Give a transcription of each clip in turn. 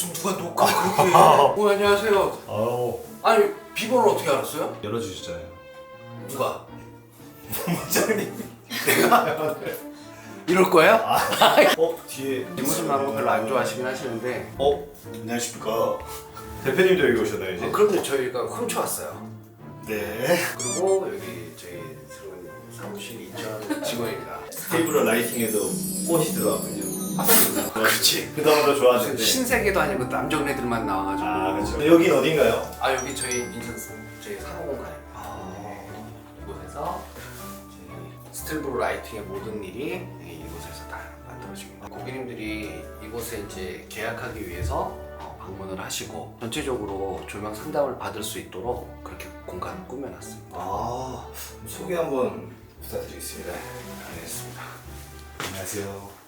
아 무슨 누가 녹화 그렇게 해? 어 안녕하세요. 아우 아니 비번을 어떻게 알았어요? 열어주셨잖아요. 누가? 부장님. 이럴 거예요? 어 뒤에 뒷모습 나는 거 별로 안 좋아하시긴 하시는데 어 안녕하십니까. 대표님도 여기 오셨나요 이제? 어, 그런데 저희가 훔쳐왔어요. 네. 그리고 여기 저희 들어온 사무실 이전 직원입니다. 테이블 라이팅에도 꽃이 들어왔군요. 그렇지. 그다음으로 좋아하는데. 신세계도 아니고 남정네들만 나와가지고. 아 그렇죠. 여긴 어딘가요? 아 여기 저희 인천 저희 상호공간입니다. 이곳에서 저희 스틸브로 라이팅의 모든 일이 이곳에서 다 만들어집니다. 고객님들이 이곳에 이제 계약하기 위해서 어, 방문을 하시고 전체적으로 조명 상담을 받을 수 있도록 그렇게 공간을 꾸며놨습니다. 아 소개 한번 부탁드리겠습니다. 알겠습니다. 안녕하세요.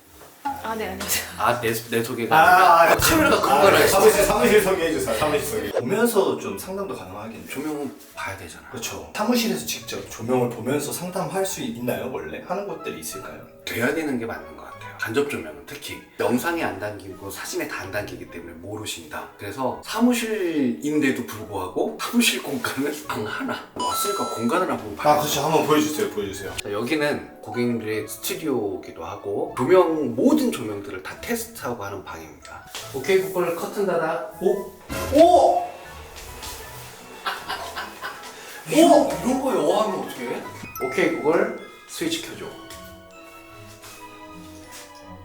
아, 네, 안녕하세요. 아 내 내 소개가 아니라 카메라가 그런 거라 했어. 사무실 사무실 소개해 주세요. 사무실 소개. 보면서 좀 상담도 가능하겠네요. 조명은 봐야 되잖아. 그렇죠. 사무실에서 직접 조명을 보면서 상담할 수 있나요? 원래 하는 곳들이 있을까요? 돼야 되는 게 맞는 것 같아 요. 간접 조명은 특히 영상에 안 담기고 사진에 다 안 담기기 때문에 모르신다. 그래서 사무실인데도 불구하고 사무실 공간은 방 하나. 왔으니까 공간을 한번 봐야죠. 아 그렇죠. 한번 보여주세요. 보여주세요. 자, 여기는 고객님들의 스튜디오기도 하고 조명 모든 조명들을 다 테스트하고 하는 방입니다. 오케이 구글 커튼 닫아. 오! 오! 오 이런 거 여하면 어떻게 해? 오케이 구글 스위치 켜줘.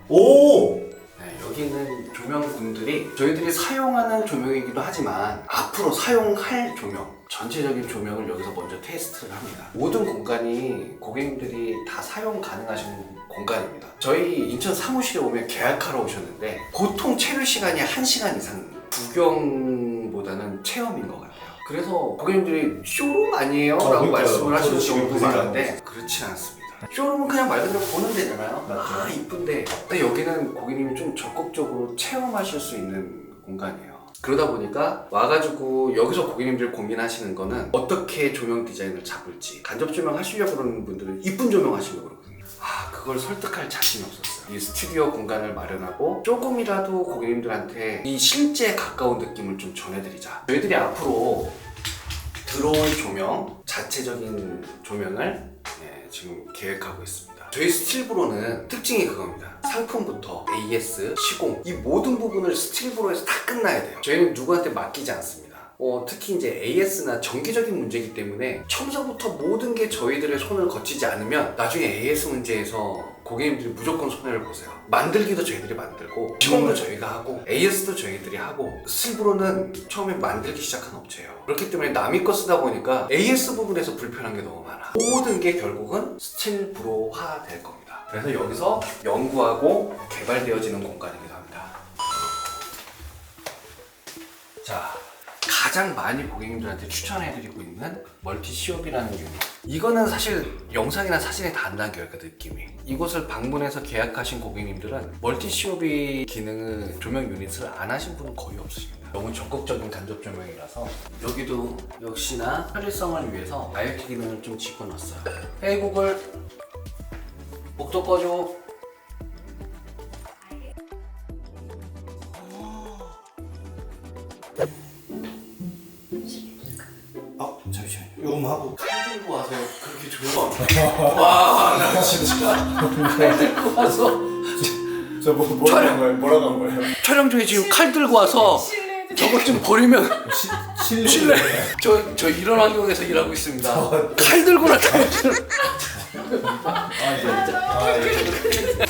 오! 네, 여기는 조명군들이 저희들이 사용하는 조명이기도 하지만 앞으로 사용할 조명 전체적인 조명을 여기서 먼저 테스트를 합니다 모든 공간이 고객님들이 다 사용 가능하신 공간입니다 저희 인천 사무실에 오면 계약하러 오셨는데 보통 체류 시간이 1시간 이상 구경보다는 체험인 것 같아요 그래서 고객님들이 쇼룸 아니에요? 아, 라고 그러니까요. 말씀을 하시는 지금 경우도 그 생각 많은데 그렇지 않습니다 쇼룸은 그냥 말 그대로 보는 데잖아요. 맞죠. 아 이쁜데. 근데 여기는 고객님이 좀 적극적으로 체험하실 수 있는 공간이에요. 그러다 보니까 와가지고 여기서 고객님들 고민하시는 거는 어떻게 조명 디자인을 잡을지 간접 조명 하시려고 그러는 분들은 이쁜 조명 하시려고 그러거든요. 아 그걸 설득할 자신이 없었어요. 이 스튜디오 공간을 마련하고 조금이라도 고객님들한테 이 실제에 가까운 느낌을 좀 전해드리자. 저희들이 앞으로 들어올 조명 자체적인 조명을 네, 지금 계획하고 있습니다. 저희 스틸브로는 특징이 그겁니다. 상품부터 AS, 시공 이 모든 부분을 스틸브로에서 다 끝나야 돼요. 저희는 누구한테 맡기지 않습니다. 어, 특히 이제 AS나 정기적인 문제이기 때문에 처음서부터 모든 게 저희들의 손을 거치지 않으면 나중에 AS 문제에서 고객님들이 무조건 손해를 보세요. 만들기도 저희들이 만들고 시공도 저희가 하고 AS도 저희들이 하고 스틸브로는 처음에 만들기 시작한 업체예요. 그렇기 때문에 남이 거 쓰다 보니까 AS 부분에서 불편한 게 너무 많아. 모든 게 결국은 스틸브로화 될 겁니다. 그래서 여기서 연구하고 개발되어지는 공간이기도 합니다. 자, 가장 많이 고객님들한테 추천해드리고 있는 멀티 시옵이라는 유닛. 이거는 사실 영상이나 사진에 다 안 담겨요, 그 느낌이. 이곳을 방문해서 계약하신 고객님들은 멀티 시옵이 기능을 조명 유닛을 안 하신 분은 거의 없으십니다. 너무 적극적인 간접 조명이라서 여기도 역시나 편리성을 위해서 IoT 기능을 좀 집어넣었어요. 헤이 구글, 목도 꺼줘. 와, 나 진짜 칼 들고 와서 저뭐 뭐라고 한 거예요? 뭐라고 한 거예요? 촬영 중에 지금 칼 들고 와서 저것 좀 버리면 실례. 실례. 저, 저 이런 환경에서 일하고 있습니다. 칼 들고 나타나는. 아 이제 아 이제.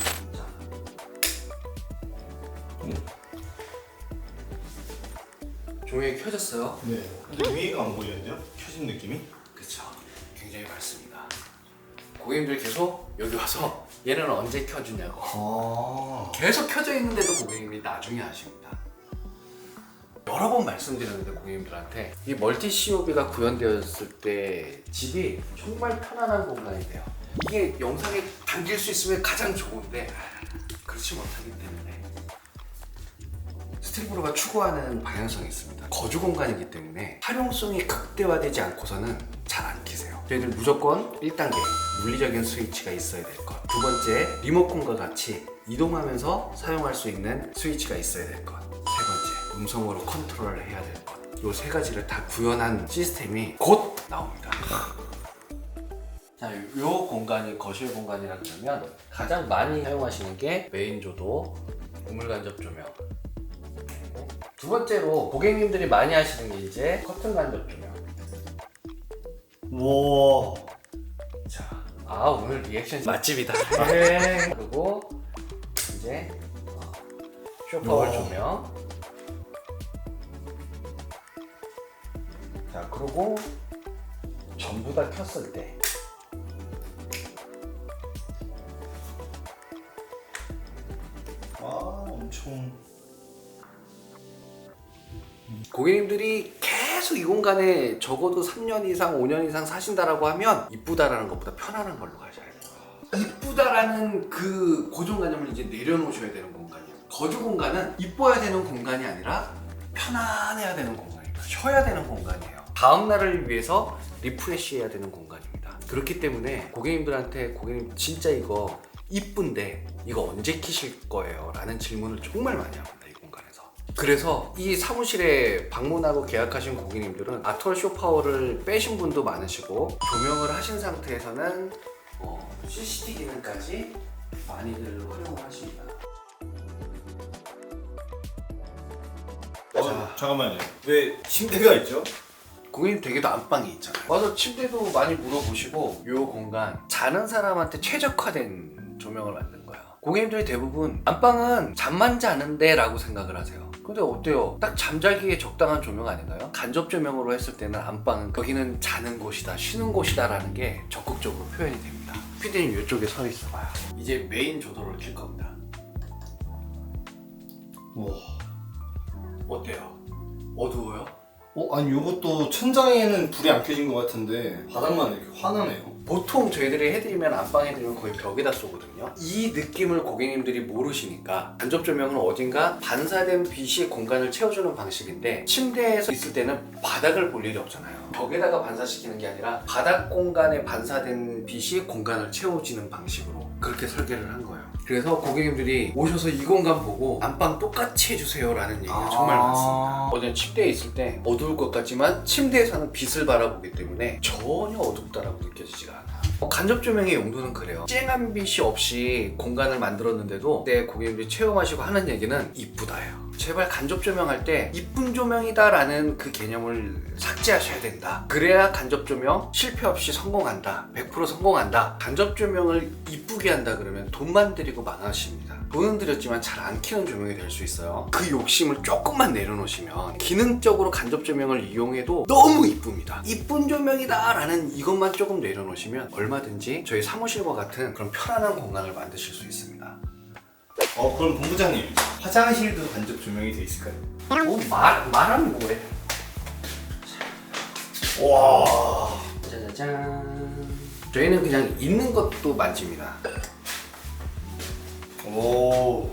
조명이 켜졌어요. 네. 근데 위에가 안 보이는데요? 켜진 느낌이? 그렇죠. 굉장히 밝습니다. 고객님들 계속 여기 와서 얘는 언제 켜주냐고. 아. 계속 켜져 있는데도 고객님이 나중에 하십니다. 여러 번 말씀드렸는데 고객님들한테 이 멀티 COB가 구현되었을 때 집이 정말 편안한 공간이 돼요. 이게 영상에 담길 수 있으면 가장 좋은데 그렇지 못하기 때문에 스틸브로가 추구하는 방향성이 있습니다. 거주 공간이기 때문에 활용성이 극대화되지 않고서는 잘 안 키세요. 저희들 무조건 1단계 물리적인 스위치가 있어야 될 것. 두 번째 리모컨과 같이 이동하면서 사용할 수 있는 스위치가 있어야 될 것. 세 번째 음성으로 컨트롤을 해야 될 것. 요 세 가지를 다 구현한 시스템이 곧 나옵니다. 자, 요 공간이 거실 공간이라 그러면 가장 많이 사용하시는 게 메인 조도, 우물 간접 조명. 두 번째로 고객님들이 많이 하시는 게 이제 커튼 간접 조명. 와. 자, 아 오늘 리액션 맛집이다. 네. 그리고 이제 어, 쇼파월 와. 조명. 자, 그리고 전부 다 켰을 때. 와 엄청. 고객님들이 계속 이 공간에 적어도 3년 이상, 5년 이상 사신다라고 하면 이쁘다라는 것보다 편안한 걸로 가셔야 돼요. 이쁘다라는 그 고정관념을 이제 내려놓으셔야 되는 공간이에요. 거주 공간은 이뻐야 되는 공간이 아니라 편안해야 되는 공간입니다. 쉬어야 되는 공간이에요. 다음 날을 위해서 리프레시해야 되는 공간입니다. 그렇기 때문에 고객님들한테 고객님 진짜 이거 이쁜데 이거 언제 키실 거예요? 라는 질문을 정말 많이 공간에서. 그래서 이 사무실에 방문하고 계약하신 고객님들은 아트월 쇼파워를 빼신 분도 많으시고 조명을 하신 상태에서는 어, CCTV 기능까지 많이들 활용을 하십니다. 어, 잠깐만요. 왜 침대가 있죠? 고객님 댁에도 안방이 있잖아요. 와서 침대도 많이 물어보시고 이 공간 자는 사람한테 최적화된 조명을 만든. 고객님들이 대부분 안방은 잠만 자는데 라고 생각을 하세요. 근데 어때요? 딱 잠자기에 적당한 조명 아닌가요? 간접 조명으로 했을 때는 안방은 거기는 자는 곳이다, 쉬는 곳이다 라는 게 적극적으로 표현이 됩니다. 피디님 이쪽에 서 있어봐요. 이제 메인 조도를 킬 겁니다. 와. 어때요? 어두워요? 어 아니 요것도 천장에는 불이 안 켜진 것 같은데 바닥만 이렇게 환하네요. 보통 저희들이 해드리면 안방 해드리면 거의 벽에다 쏘거든요. 이 느낌을 고객님들이 모르시니까 간접 조명은 어딘가 반사된 빛이 공간을 채워주는 방식인데 침대에서 있을 때는 바닥을 볼 일이 없잖아요. 벽에다가 반사시키는 게 아니라 바닥 공간에 반사된 빛이 공간을 채워지는 방식으로 그렇게 설계를 한 거예요. 그래서 고객님들이 오셔서 이 공간 보고 안방 똑같이 해주세요라는 얘기가 정말 아. 많습니다. 어제 침대에 있을 때 어두울 것 같지만 침대에서는 빛을 바라보기 때문에 전혀 어둡다라고 느껴지지가 않아요. 어, 간접 조명의 용도는 그래요. 쨍한 빛이 없이 공간을 만들었는데도 그때 고객님들이 체험하시고 하는 얘기는 이쁘다예요. 제발 간접 조명할 때 이쁜 조명이다라는 그 개념을 삭제하셔야 된다. 그래야 간접 조명 실패 없이 성공한다. 100% 성공한다. 간접 조명을 이쁘게 한다 그러면 돈만 들이고 망하십니다. 돈은 들였지만 잘 안 키는 조명이 될 수 있어요. 그 욕심을 조금만 내려놓으시면 기능적으로 간접 조명을 이용해도 너무 이쁩니다. 이쁜 조명이다라는 이것만 조금 내려놓으시면 얼마든지 저희 사무실과 같은 그런 편안한 공간을 만드실 수 있습니다. 어 그럼 본부장님 화장실도 간접 조명이 돼 있을까요? 뭐 말, 말하면 뭐해? 와. 짜자잔. 저희는 그냥 있는 것도 만집니다. 오.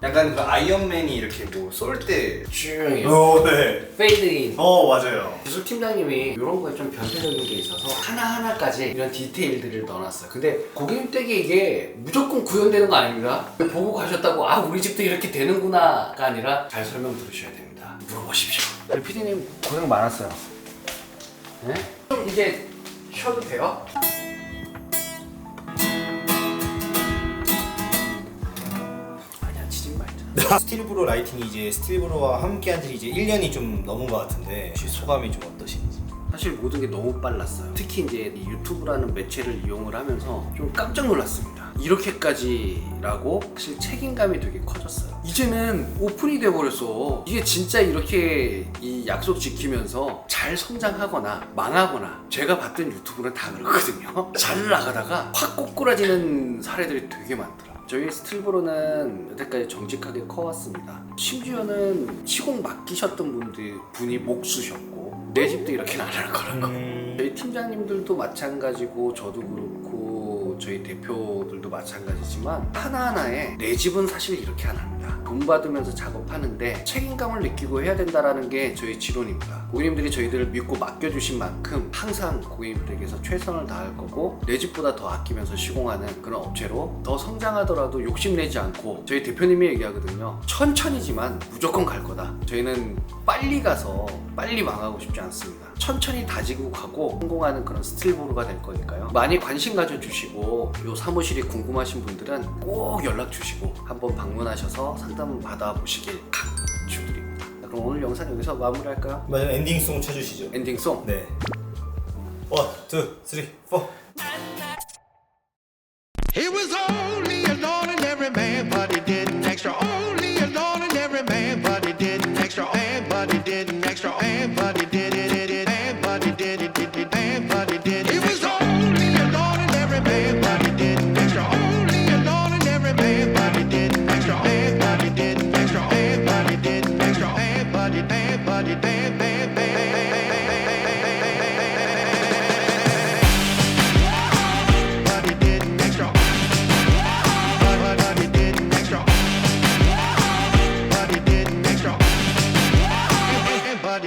약간 그 아이언맨이 이렇게 뭐 쏠 때. 쭉오 네. 페이드인. 어 맞아요. 기술 팀장님이 이런 거에 좀 변태적인 게 있어서 하나하나까지 이런 디테일들을 넣어놨어요. 근데 고객님 댁에 이게 무조건 구현되는 거 아닙니다. 보고 가셨다고 아 우리 집도 이렇게 되는구나가 아니라 잘 설명 들으셔야 됩니다. 물어보십시오. 우리 PD님 고생 많았어요. 네? 좀 이제 쉬어도 돼요? 스틸브로 라이팅이 이제 스틸브로와 함께 한 지 이제 1년이 좀 넘은 것 같은데 혹시 소감이 좀 어떠신지? 사실 모든 게 너무 빨랐어요. 특히 이제 이 유튜브라는 매체를 이용을 하면서 좀 깜짝 놀랐습니다. 이렇게까지라고 사실 책임감이 되게 커졌어요. 이제는 오픈이 돼버렸어. 이게 진짜 이렇게 이 약속 지키면서 잘 성장하거나 망하거나 제가 봤던 유튜브는 다 그렇거든요. 잘 나가다가 확 꼬꾸라지는 사례들이 되게 많더라. 저희 스틸브로는 여태까지 정직하게 커왔습니다. 심지어는 시공 맡기셨던 분들 분이 목 쑤셨고 내 집도 이렇게는 안 할 거라고. 음... 저희 팀장님들도 마찬가지고 저도 그렇고 저희 대표들도 마찬가지지만 하나하나에 내 집은 사실 이렇게 안 합니다. 돈 받으면서 작업하는데 책임감을 느끼고 해야 된다라는 게 저희 지론입니다. 고객님들이 저희들을 믿고 맡겨주신 만큼 항상 고객님들에게서 최선을 다할 거고 내 집보다 더 아끼면서 시공하는 그런 업체로 더 성장하더라도 욕심내지 않고 저희 대표님이 얘기하거든요. 천천히지만 무조건 갈 거다. 저희는 빨리 가서 빨리 망하고 싶지 않습니다. 천천히 다지고 가고 성공하는 그런 스틸보루가 될 거니까요. 많이 관심 가져주시고 요 사무실이 궁금하신 분들은 꼭 연락 주시고 한번 방문하셔서 상담 받아보시길 강추드립니다. 자, 그럼 오늘 영상 여기서 마무리할까요? 마지막 엔딩송 쳐주시죠. 엔딩송 네. 원, 투, 쓰리, 포.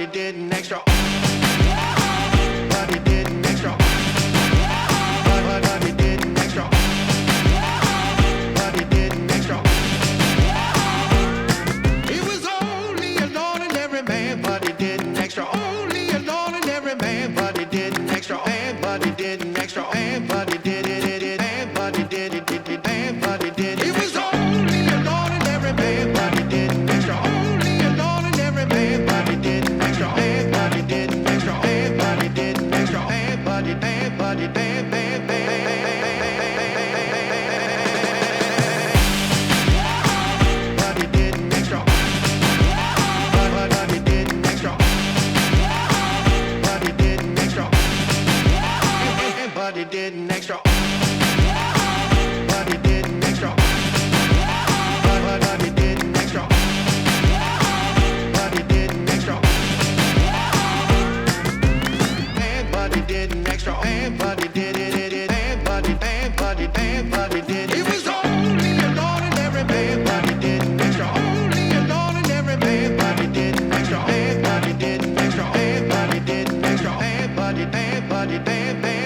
added an extra. baby.